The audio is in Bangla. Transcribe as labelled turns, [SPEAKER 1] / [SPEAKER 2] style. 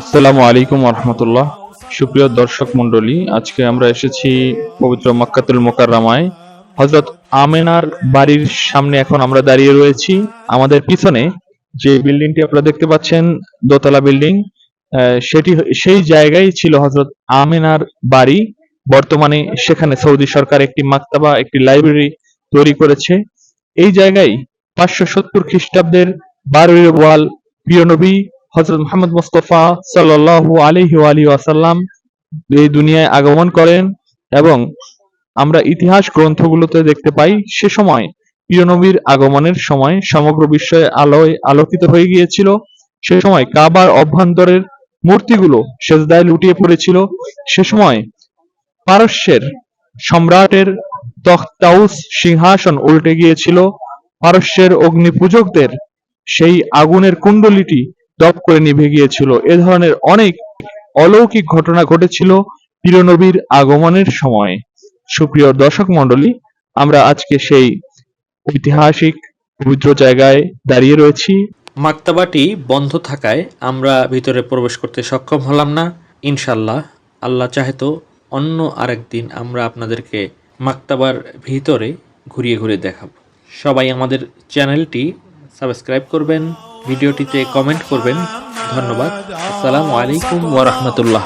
[SPEAKER 1] আসসালামু আলাইকুম রহমতুল্লাহ সুপ্রিয় দর্শক মণ্ডলী, আজকে আমরা এসেছি পবিত্র মক্কাতুল মোকাররামায়। হজরত আমেনার বাড়ির সামনে এখন আমরা দাঁড়িয়ে রয়েছি। আমাদের পিছনে যে বিল্ডিংটি আপনারা দেখতে পাচ্ছেন, দোতলা বিল্ডিং সেটি সেই জায়গায় ছিল হজরত আমেনার বাড়ি। বর্তমানে সেখানে সৌদি সরকার একটি মাক্তাবা, একটি লাইব্রেরি তৈরি করেছে। এই জায়গায় পাঁচশো সত্তর খ্রিস্টাব্দের বারোই ওয়াল প্রিয় নবী হজরত মোহাম্মদ মুস্তফা সাল্লাল্লাহু আলাইহি আলী ওয়াসাল্লাম এই দুনিয়ায় আগমন করেন এবং আমরা ইতিহাস গ্রন্থগুলোতে দেখতে পাই সে সময় প্রিয় নবীর আগমনের সময় সমগ্র বিশ্বয়ে আলোয় আলোকিত হয়ে গিয়েছিল। সে সময় কাবার অভ্যন্তরের মূর্তিগুলো সেজদায় লুটিয়ে পড়েছিল। সে সময় পারস্যের সম্রাটের তখতাউস সিংহাসন উল্টে গিয়েছিল। পারস্যের অগ্নি পূজকদের সেই আগুনের কুণ্ডলিটি দপ করে নিভে গিয়েছিল। এ ধরনের অনেক অলৌকিক ঘটনা ঘটেছিল প্রিয়নবীর আগমনের সময়। সুপ্রিয় দর্শক মণ্ডলী, আমরা আজকে সেই ঐতিহাসিক পবিত্র জায়গায় দাঁড়িয়ে রয়েছি।
[SPEAKER 2] মাক্তাবাটি বন্ধ থাকায় আমরা ভিতরে প্রবেশ করতে সক্ষম হলাম না। ইনশাল্লাহ আল্লাহ চাহে তো অন্য আরেক দিন আমরা আপনাদেরকে মাক্তাবার ভিতরে ঘুরিয়ে ঘুরিয়ে দেখাবো। সবাই আমাদের চ্যানেলটি সাবস্ক্রাইব করবেন ভিডিওটিতে কমেন্ট করবেন। ধন্যবাদ। আসসালামু আলাইকুম ওয়া রাহমাতুল্লাহ